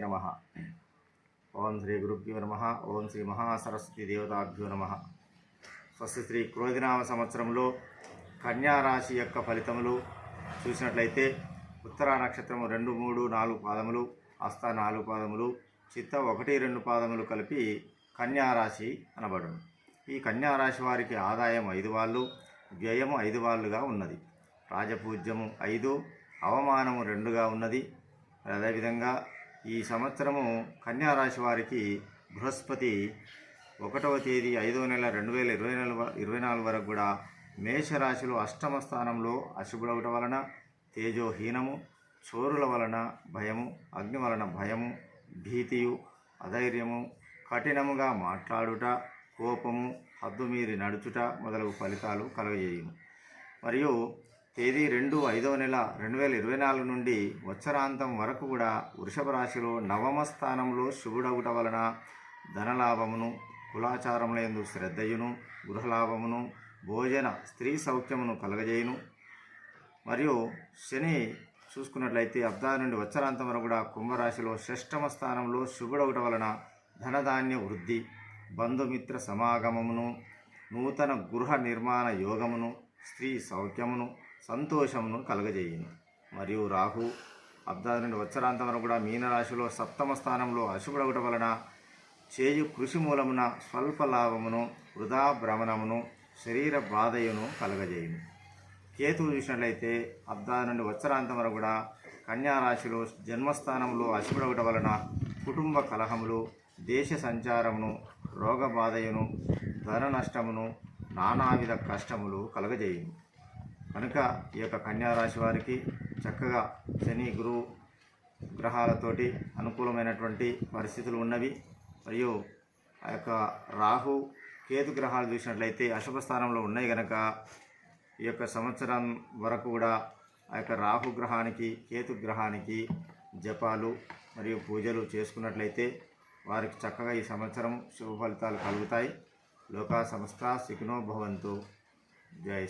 నమ. ఓం శ్రీ గురుభ్యో నమ. ఓం శ్రీ మహాసరస్వతి దేవతాభ్యో నమ. స్వస్తి శ్రీ క్రోధినామ సంవత్సరంలో కన్యా రాశి యొక్క ఫలితములు చూసినట్లయితే ఉత్తర నక్షత్రము రెండు మూడు నాలుగు పాదములు హస్త నాలుగు పాదములు చిత్త ఒకటి రెండు పాదములు కలిపి కన్యారాశి అనబడును. ఈ కన్యారాశి వారికి ఆదాయం ఐదు వాళ్ళు వ్యయము ఐదు వాళ్ళుగా ఉన్నది. రాజపూజ్యము ఐదు అవమానము రెండుగా ఉన్నది. అదేవిధంగా ఈ సంవత్సరము కన్యా రాశి వారికి బృహస్పతి ఒకటవ తేదీ ఐదవ నెల రెండు వేల ఇరవై నాలుగు ఇరవై నాలుగు వరకు కూడా మేషరాశిలో అష్టమ స్థానంలో అశుభుడవటం వలన తేజోహీనము చోరుల వలన భయము అగ్ని వలన భయము భీతియు అధైర్యము కఠినముగా మాట్లాడుట కోపము హద్దుమీరి నడుచుట మొదలగు ఫలితాలు కలుగజేయును. మరియు తేదీ రెండు ఐదవ నెల రెండు వేల ఇరవై నాలుగు నుండి వచ్చరాంతం వరకు కూడా వృషభ రాశిలో నవమ స్థానంలో శుభుడవుట వలన ధనలాభమును కులాచారములందు శ్రద్ధయును గృహలాభమును భోజన స్త్రీ సౌఖ్యమును కలగజేయును. మరియు శని చూసుకున్నట్లయితే అబ్దా నుండి వచ్చరాంతం వరకు కూడా కుంభరాశిలో షష్టమ స్థానంలో శుభుడవుట వలన ధనధాన్య వృద్ధి బంధుమిత్ర సమాగమమును నూతన గృహ నిర్మాణ యోగమును స్త్రీ సౌఖ్యమును సంతోషమును కలగజేయను. మరియు రాహు అబ్దా నుండి వచ్చరాంతం వరకు కూడా మీనరాశిలో సప్తమ స్థానంలో అశుభుడవుట వలన చేయు కృషి మూలమున స్వల్ప లాభమును వృధా భ్రమణమును శరీర బాధయును కలగజేయును. కేతువు చూసినట్లయితే అబ్దా నుండి వచ్చరాంతం వరకు కూడా కన్యా రాశిలో జన్మస్థానంలో అశుభుడవట వలన కుటుంబ కలహములు దేశ సంచారమును రోగ బాధయును ధన నష్టమును నానావిధ కష్టములు కలగజేయును. కనుక ఈ యొక్క కన్యా రాశి వారికి చక్కగా శని గురువు గ్రహాలతోటి అనుకూలమైనటువంటి పరిస్థితులు ఉన్నవి. మరియు ఆ యొక్క రాహు కేతు గ్రహాలు చూసినట్లయితే అశుభ స్థానంలో ఉన్నాయి కనుక ఈ యొక్క సంవత్సరం వరకు కూడా ఆ యొక్క రాహు గ్రహానికి కేతు గ్రహానికి జపాలు మరియు పూజలు చేసుకున్నట్లయితే వారికి చక్కగా ఈ సంవత్సరం శుభ ఫలితాలు కలుగుతాయి. లోకా సంస్థ సుఖినో భవంతు. జై